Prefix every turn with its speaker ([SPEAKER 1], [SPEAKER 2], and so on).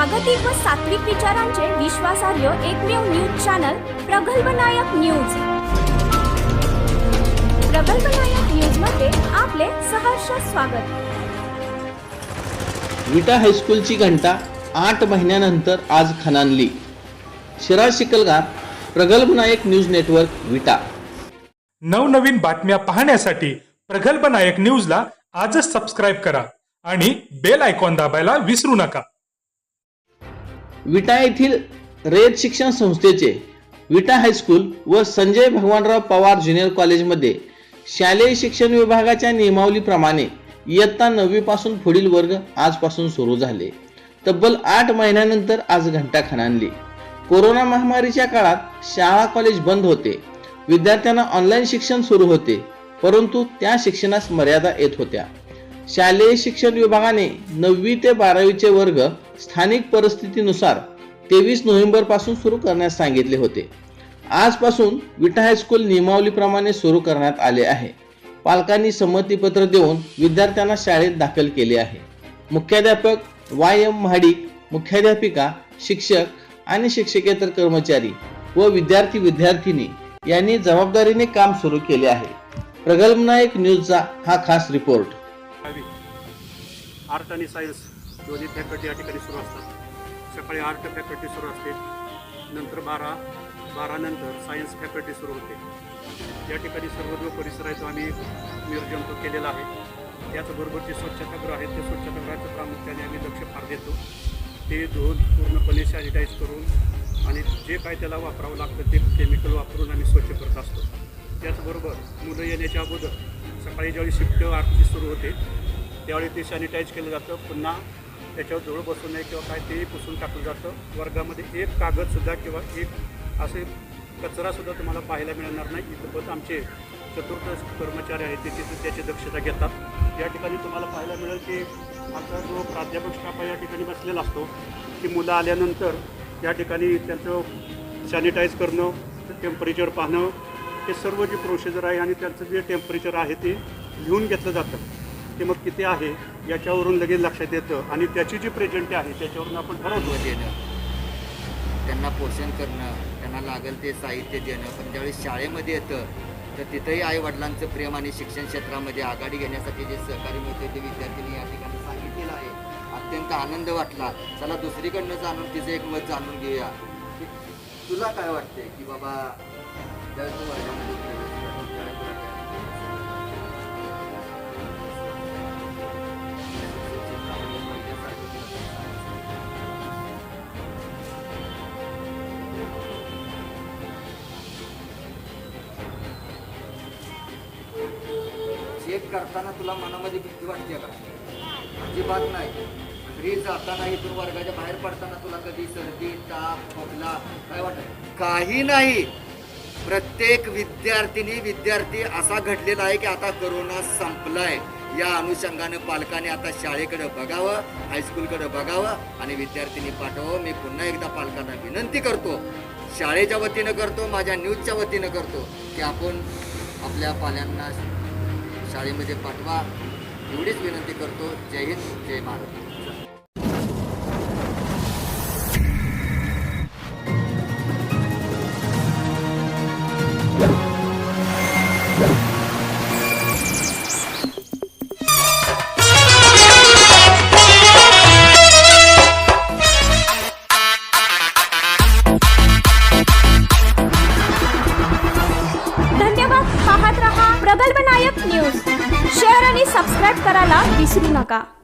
[SPEAKER 1] प्रागतिक व सात्विक विचारांचे विश्वासार्ह एकमेव news channel Pragalbhnayak news Pragalbhnayak न्यूजमध्ये आपले सहर्ष स्वागत.
[SPEAKER 2] विटा हायस्कूलची घंटा आठ महिन्यानंतर आज खणानली. शिराळ शिकलगार प्रगल्भ नायक न्यूज नेटवर्क विटा.
[SPEAKER 3] नवनवीन बातम्या पाहण्यासाठी प्रगल्भ नायक न्यूजला आजच सबस्क्राईब करा आणि बेल आयकॉन दाबायला विसरू नका.
[SPEAKER 2] विटा येथील रयत शिक्षण संस्थेचे विटा हायस्कूल व संजय भगवानराव पवार ज्युनियर कॉलेजमध्ये शालेय शिक्षण विभागाच्या नियमावलीप्रमाणे इयत्ता नववीपासून पुढील वर्ग आजपासून सुरू झाले. तब्बल आठ महिन्यानंतर आज घंटा खणानली कोरोना महामारीच्या काळात शाळा कॉलेज बंद होते. विद्यार्थ्यांना ऑनलाईन शिक्षण सुरू होते परंतु त्या शिक्षणास मर्यादा येत होत्या. शालेय शिक्षण विभागाने नववी ते बारावीचे वर्ग स्थानिक परिस्थितीनुसार तेवीस नोव्हेंबरपासून सुरू करण्यास सांगितले होते. आजपासून विटा हायस्कूल नियमावलीप्रमाणे सुरू करण्यात आले आहे. पालकांनी संमतीपत्र देऊन विद्यार्थ्यांना शाळेत दाखल केले आहे. मुख्याध्यापक वाय एम महाडिक मुख्याध्यापिका शिक्षक आणि शिक्षकेतर कर्मचारी व विद्यार्थी विद्यार्थिनी यांनी जबाबदारीने काम सुरू केले आहे. प्रगल्भनायक न्यूजचा हा खास रिपोर्ट.
[SPEAKER 4] आर्ट आणि सायन्स दोन्ही फॅकल्टी या ठिकाणी सुरू असतात. सकाळी आर्ट फॅकल्टी सुरू असते. नंतर बारा बारानंतर सायन्स फॅकल्टी सुरू होते. या ठिकाणी सर्व जो परिसर आहे तो आम्ही नियोजन तो केलेला आहे. त्याचबरोबर जे स्वच्छतागृह आहेत ते स्वच्छतागृहाचं प्रामुख्याने आम्ही लक्ष फार देतो. ते धुवून पूर्णपणे सॅनिटाईज करून आणि जे काय त्याला वापरावं लागतं ते केमिकल वापरून आम्ही स्वच्छ करत असतो. त्याचबरोबर मुलं येण्याच्या अगोदर सकाळी ज्यावेळी शिफ्ट आरती सुरू होते त्यावेळी ते सॅनिटाईज केलं जातं. पुन्हा त्याच्यावर जवळ बसू नये किंवा काय तेही पुसून टाकलं जातं. वर्गामध्ये एक कागदसुद्धा किंवा एक असे कचरासुद्धा तुम्हाला पाहायला मिळणार नाही. इथं आमचे चतुर्थ कर्मचारी आहेत ते तिथे त्याची दक्षता घेतात. या ठिकाणी तुम्हाला पाहायला मिळेल की आमचा जो प्राध्यापक स्टाफ या ठिकाणी बसलेला असतो. की मुलं आल्यानंतर या ठिकाणी त्यांचं सॅनिटाईज करणं टेम्परेचर पाहणं हे सर्व जे प्रोसिजर आहे आणि त्यांचं जे टेम्परेचर आहे ते लिहून घेतलं जातं. ते मग किती आहे याच्यावरून लगेच लक्षात येतं. आणि त्याची जी प्रेझेंटी आहे त्याच्यावरून आपण ठरवतो
[SPEAKER 5] देणं त्यांना पोषण करणं त्यांना लागेल ते साहित्य देणं. पण ज्यावेळी शाळेमध्ये येतं तर तिथंही आई वडिलांचं प्रेम आणि शिक्षण क्षेत्रामध्ये आघाडी घेण्यासाठी जे सहकार्य मिळते ते विद्यार्थ्यांनी या ठिकाणी सांगितलेलं आहे. अत्यंत आनंद वाटला. चला दुसरीकडनं जाणून तिचं एक मत जाणून घेऊया. तुला काय वाटते की बाबा चेक करताना तुला मनामध्ये भीती वाटते का? अजिबात नाही. घरी जाताना इथून वर्गाच्या बाहेर पडताना तुला कधी सर्दी ताप खोकला काय वाटत? काही नाही. प्रत्येक विद्यार्थिनी विद्यार्थी असा घडलेला आहे की आता करोना संपलाय. या अनुषंगानं पालकाने आता शाळेकडे बघावं हायस्कूलकडे बघावं आणि विद्यार्थिनी पाठवावं. मी पुन्हा एकदा पालकांना विनंती करतो. शाळेच्या वतीनं करतो माझ्या न्यूजच्या वतीनं करतो की आपण आपल्या पाल्यांना शाळेमध्ये पाठवा. एवढीच विनंती करतो. जय हिंद जय महाराष्ट्र が